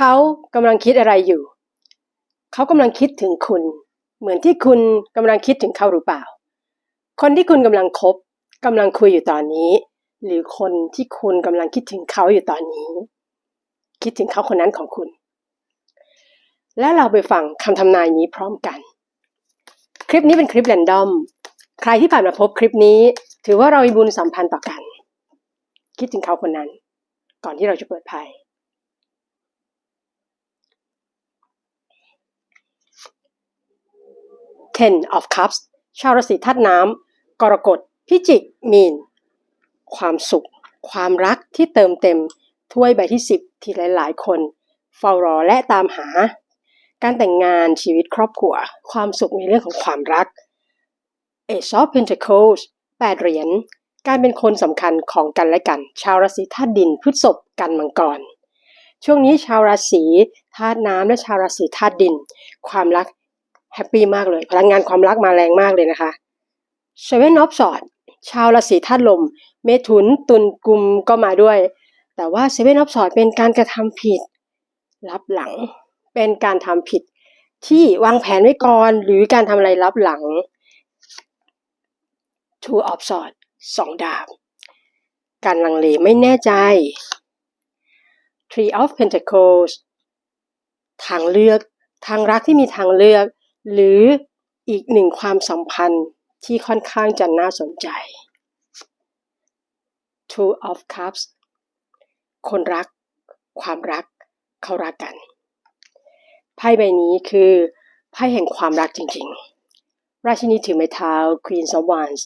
เขากำลังคิดอะไรอยู่ เขากำลังคิดถึงคุณ เหมือนที่คุณกำลังคิดถึงเขาหรือเปล่า คนที่คุณกำลังคบกำลังคุยอยู่ตอนนี้ หรือคนที่คุณกำลังคิดถึงเขาอยู่ตอนนี้ คิดถึงเขาคนนั้นของคุณ และเราไปฟังคำทำนายนี้พร้อมกัน คลิปนี้เป็นคลิปแรนดอม ใครที่ผ่านมาพบคลิปนี้ ถือว่าเรามีบุญสัมพันธ์ต่อกัน คิดถึงเขาคนนั้น ก่อนที่เราจะเปิดไพ่ Ten of Cups ชาวราศีธาตุน้ำกรกฎพิจิกมีน ความสุข ความรักที่เติมเต็มถ้วยใบที่ 10 ที่หลายๆ คนเฝ้ารอและตามหา การแต่งงานชีวิตครอบครัว ความสุขในเรื่องของความรัก Ace of Pentacles 8เหรียญการเป็นคนสำคัญของกันและกัน ชาวราศีธาตุดินพฤษภกันมังกรช่วงนี้ชาวราศีธาตุน้ำและชาวราศีธาตุดิน ความรัก แฮปปี้มากเลย พลังงานความรักมาแรงมากเลยนะคะ Seven of Swords ชาวราศีธาตุลม เมถุนตุลกุมก็มาด้วย แต่ว่า Seven of Swords เป็นการกระทำผิด รับหลัง เป็นการทำผิด ที่วางแผนไว้ก่อนหรือการทำอะไรรับหลัง Two of Sword สองดาบ การลังเลไม่แน่ใจ Three of Pentacles ทางเลือก ทางรักที่มีทางเลือก หรืออีกหนึ่งความสัมพันธ์ที่ค่อนข้างจะน่าสนใจ Two of Cups คนรัก ความรัก เขารักกัน ไพ่ใบนี้คือไพ่แห่งความรักจริงๆ ราชินีถือไม้เท้า Queen of Wands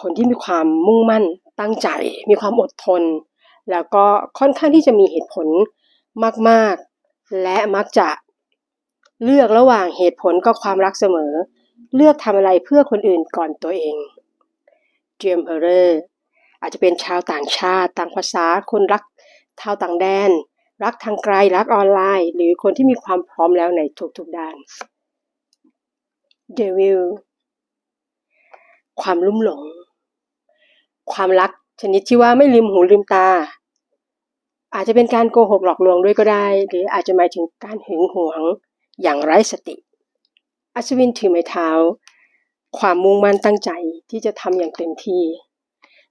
คนที่มีความมุ่งมั่นตั้งใจ มีความอดทน แล้วก็ค่อนข้างที่จะมีเหตุผลมากๆ และมักจะ เลือกระหว่างเหตุผลกับความรักเสมอ เลือกทำอะไรเพื่อคนอื่นก่อนตัวเองเจมเพอร์อาจจะเป็นชาวต่างชาติ ต่างภาษา คนรักชาวต่างแดน รักทางไกล รักออนไลน์ หรือคนที่มีความพร้อมแล้วในทุกๆด้านเดวิลความลุ่มหลง ความรักชนิดที่ว่าไม่ลืมหูลืมตา อาจจะเป็นการโกหกหลอกลวงด้วยก็ได้ หรืออาจจะหมายถึงการหึงหวง อย่างไร้สติ อัศวินถือไม้เท้า ความมุ่งมั่นตั้งใจที่จะทำอย่างเต็มที่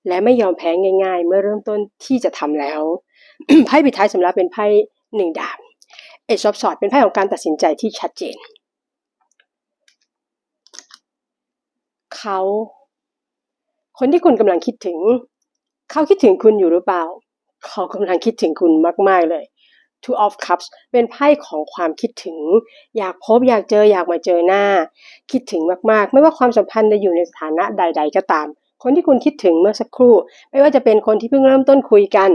และไม่ยอมแพ้ง่าย ๆ เมื่อเริ่มต้นที่จะทำแล้ว ไพ่ปิดท้ายสำหรับเป็นไพ่หนึ่งดาบเอชอปสอดเป็นไพ่ของการตัดสินใจที่ชัดเจน เขา คนที่คุณกำลังคิดถึง เขาคิดถึงคุณอยู่หรือเปล่า เขากำลังคิดถึงคุณมาก ๆ เลย Two of Cups เป็นไพ่ของความคิดถึง อยากพบอยากเจออยากมาเจอหน้า คิดถึงมากๆ ไม่ว่าความสัมพันธ์จะอยู่ในสถานะใด ๆ ก็ตาม คนที่คุณคิดถึงเมื่อสักครู่ ไม่ว่าจะเป็นคนที่เพิ่งเริ่มต้นคุยกัน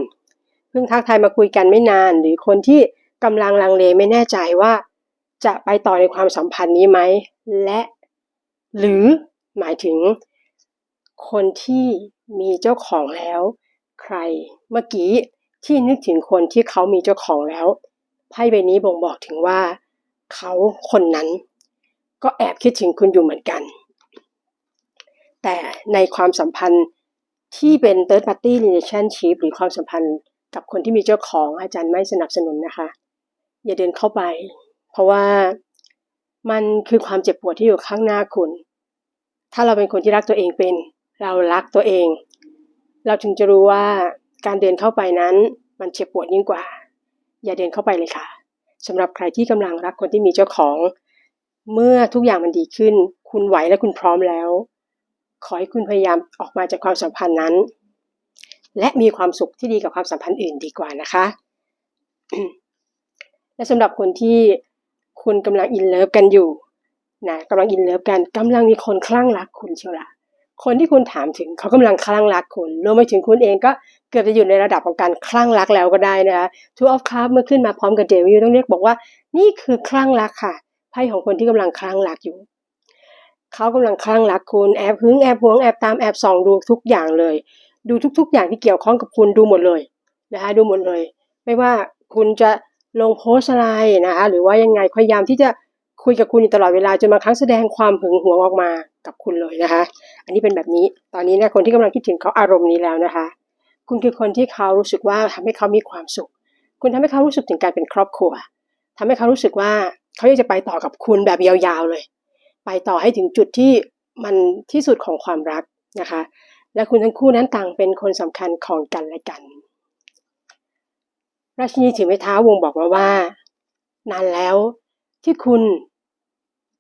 เพิ่งทักทายมาคุยกันไม่นาน หรือคนที่กำลังลังเลไม่แน่ใจว่า จะไปต่อในความสัมพันธ์นี้ไหมและ หรือหมายถึง คนที่มีเจ้าของแล้ว ใครเมื่อกี้ ที่นึกถึงคนที่เขามีเจ้าของแล้วไพ่ใบนี้บ่งบอกถึงว่า เขาคนนั้น ก็แอบคิดถึงคุณอยู่เหมือนกัน แต่ในความสัมพันธ์ที่เป็น third party relationship หรือความสัมพันธ์กับคนที่มีเจ้าของอาจารย์ไม่สนับสนุนนะคะ อย่าเดินเข้าไป เพราะว่ามันคือความเจ็บปวดที่อยู่ข้างหน้าคุณ ถ้าเราเป็นคนที่รักตัวเองเป็น เรารักตัวเอง เราถึงจะรู้ว่า การเดินเข้าไปนั้นมันเจ็บปวดยิ่งกว่า อย่าเดินเข้าไปเลยค่ะสำหรับใครที่กำลังรักคนที่มีเจ้าของ เมื่อทุกอย่างมันดีขึ้น คุณไหวและคุณพร้อมแล้ว ขอให้คุณพยายามออกมาจากความสัมพันธ์นั้น และมีความสุขที่ดีกับความสัมพันธ์อื่นดีกว่านะคะ และสำหรับคนที่คุณกำลังอินเลิฟกันอยู่นะกำลังอินเลิฟกันกำลังมีคนคลั่งรักคุณเชียวละคนที่คุณถามถึงเขากำลังคลั่งรักคุณรวมไปถึงคุณเองก็ เกือบจะอยู่ในระดับของการคลั่งรักแล้วก็ได้นะคะ Two of Cups เมื่อขึ้นมาพร้อมกับเดวิลต้องเรียกบอกว่านี่คือคลั่งรักค่ะไพ่ของคนที่กำลังคลั่งรักอยู่เขากำลังคลั่งรักคุณแอบหึงแอบหวงแอบตามแอบส่องดูทุกอย่างเลย ดูทุก ๆ อย่างที่เกี่ยวข้องกับคุณดูหมดเลยนะคะดูหมดเลย ไม่ว่าคุณจะลงโพสอะไรนะคะหรือว่ายังไงพยายามที่จะคุยกับคุณอยู่ตลอดเวลาจนบางครั้งแสดงความหึงหวงออกมากับคุณเลยนะคะ อันนี้เป็นแบบนี้ตอนนี้นะคนที่กำลังคิดถึงเขาอารมณ์นี้แล้วนะคะ คุณคือคนที่เขารู้สึกว่าทำให้เขามีความสุข คุณทำให้เขารู้สึกถึงการเป็นครอบครัวทำให้เขารู้สึกว่าเขาอยากจะไปต่อกับคุณแบบยาวๆเลย ไปต่อให้ถึงจุดที่มันที่สุดของความรักนะคะ และคุณทั้งคู่นั้นต่างเป็นคนสำคัญของกันและกัน ราชินีถือไม้เท้าวงบอกมาว่า นานแล้วที่คุณ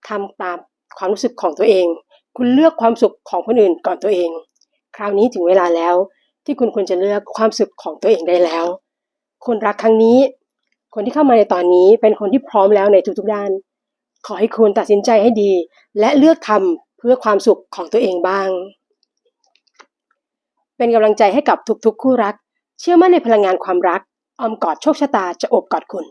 ทำตามความรู้สึกของตัวเอง คุณเลือกความสุขของคนอื่นก่อนตัวเอง คราวนี้ถึงเวลาแล้ว ที่คุณควรจะเลือกความสุขของตัวเองได้แล้ว คนรักครั้งนี้ คนที่เข้ามาในตอนนี้เป็นคนที่พร้อมแล้วในทุกๆด้าน ขอให้คุณตัดสินใจให้ดี และเลือกทำเพื่อความสุขของตัวเองบ้าง เป็นกำลังใจให้กับทุกๆ คู่รัก เชื่อมั่นในพลังงานความรัก ออมกอดโชคชะตาจะอบกอดคุณ